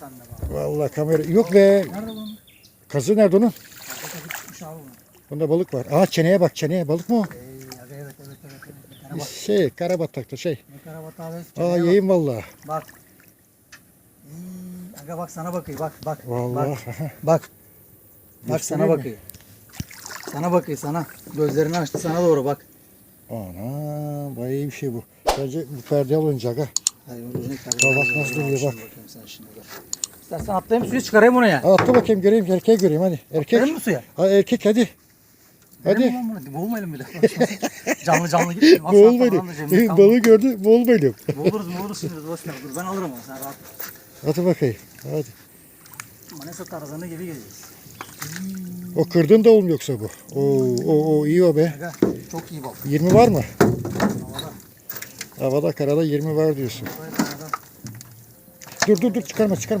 Bak. Vallahi kamera yok be. Nerede? Kazı nerede onun? Bunda balık var. Aa çeneye bak çeneye balık mı o? Ey, evet evet evet. evet. Karabat. Şey karabatakta şey. Ne karabat abi? Aa bak. yiyeyim vallahi. Bak. Hmm, Aga bak sana bakıyor bak bak. Vallahi. Bak. Bak. Bak Gösteriyor sana mu? bakıyor. Sana bakıyor sana. Gözlerini açtı sana doğru bak. Ana bayağı iyi bir şey bu. Bence bu perde alınacak ha. Kadar. Bak, bak nasıl duruyor, bak. Bakayım sen şimdi dur. İstersen atlayayım suyu çıkarayım bunu ya. Aa, Atla bakayım göreyim erkeği göreyim hadi. Erkek. Atlayayım mı suya? Ha erkek hadi. Hadi. Hadi. Bunu. Boğulmayalım bir de. canlı canlı gitmeyelim. Boğulmayalım. kalmasın. Balığı gördü boğulmayalım. Boğuluruz boğuluruz şimdi boş ver. Dur ben alırım onu sen rahat. Hadi bakayım. Hadi. Manisa tarzında gibi geleceğiz. O kırdın da olmuyor yoksa bu. Oo, o, o iyi o be. Aga çok iyi bak. 20 var mı? Havada. Karada 20 var diyorsun. Dur dur dur çıkarma çıkarma